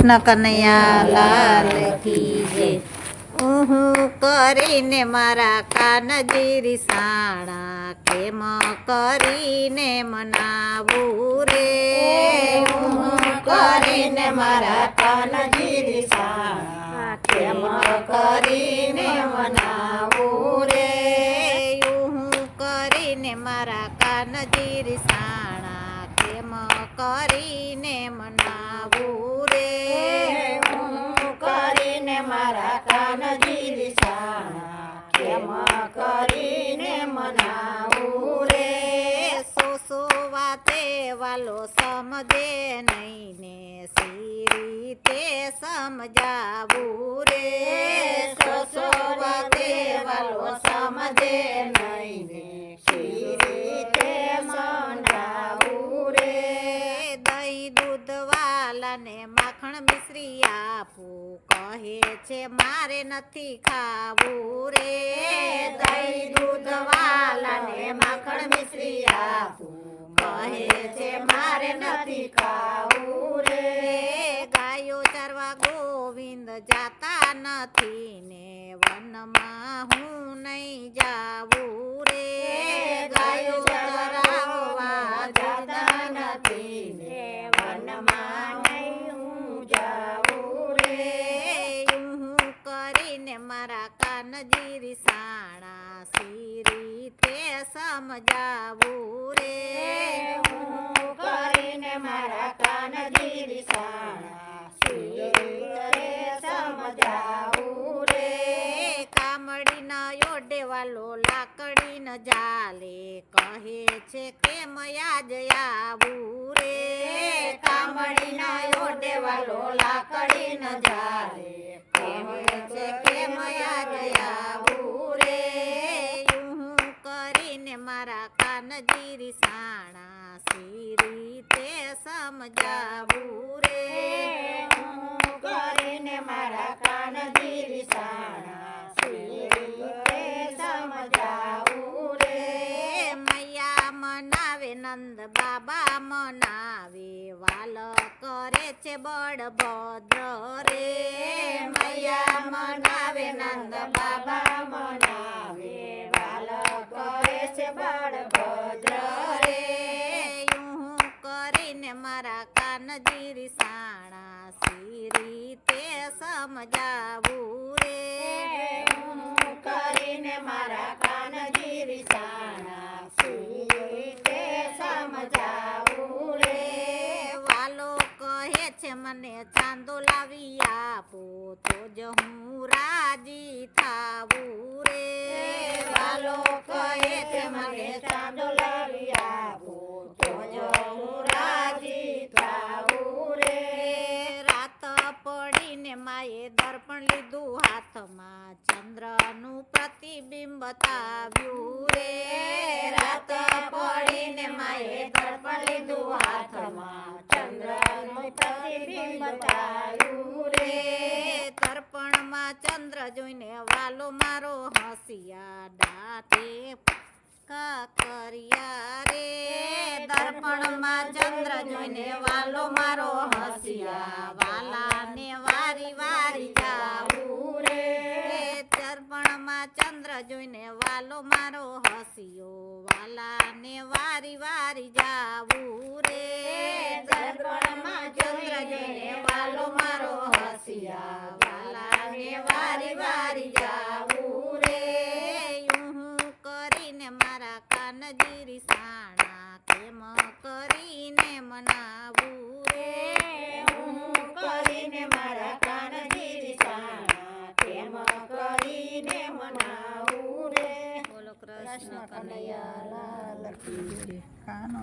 કૃષ્ણ કનૈયા લાલ કી જય હું કરીને મારા કાનજી રીસાણા કેમ કરીને મનાવું રે હું કરીને મારા કાનજી રીસાણા કેમ કરીને મનાવું રે હું કરીને મારા કાનજી રીસાણા કેમ કરીને મનાવું રે. હું કરીને મારા કાનજી રીસાણા કેમ કરીને મનાવું રે? સો સો વાતે વાલો સમજે નહીં ને સી રીતે સમજાવું રે. સોસો વાતે વાલો સમજે વાલાને માખણ મિશ્રી આપું. કહે છે, મારે નથી ખાવું રે. દહીં, દૂધ, વાલાને માખણ મિશ્રી આપું. કહે છે, મારે નથી ખાવું રે. ગાયો ચરવા ગોવિંદ જાતા નથી ને વનમાં હું નહીં જાવું રે. સમજાવું રે. હું કરીને મારા કાન રીસાણા સમજાવું રે. કામડી ના યોડે વાલો લાકડી ન જાલે. કહે છે કે મયા જ આવું રે. કામડી ના યોડે વાલો લાકડી ન જાલે. કહે છે કે મયા જ આવું મૈયા મનાવે, નંદ બાબા મનાવે, વાલ કરે છે બળભદ્ર રે મૈયા મનાવે, નંદ બાબા મનાવે, વાલ કરે છે બળભદ્ર સમજાવું રે હું કરીને મારા કાનજી સમજાવું રે વાલો કહે છે મને ચાંદો લાવી આપો તો જ હું રાજી થાવું પ્રતિબિંબ તાવ્યું રે પડીને માએ દર્પણ લીધું હાથમાં ચંદ્રનું પ્રતિબિંબ તાવ્યું રે દર્પણમાં ચંદ્ર જોઈને વાલો મારો હસિયા દાંતે કાકરિયા રે દર્પણમાં ચંદ્ર જોઈને વાલો મારો હસિયા વાલાને હસિયો વાલાને વારી વારી જાવું રે. દર્પણમાં ચંદ્ર જોઈને વાલો મારો હસિયા વાલા ને વારી મનાવું રે બોલો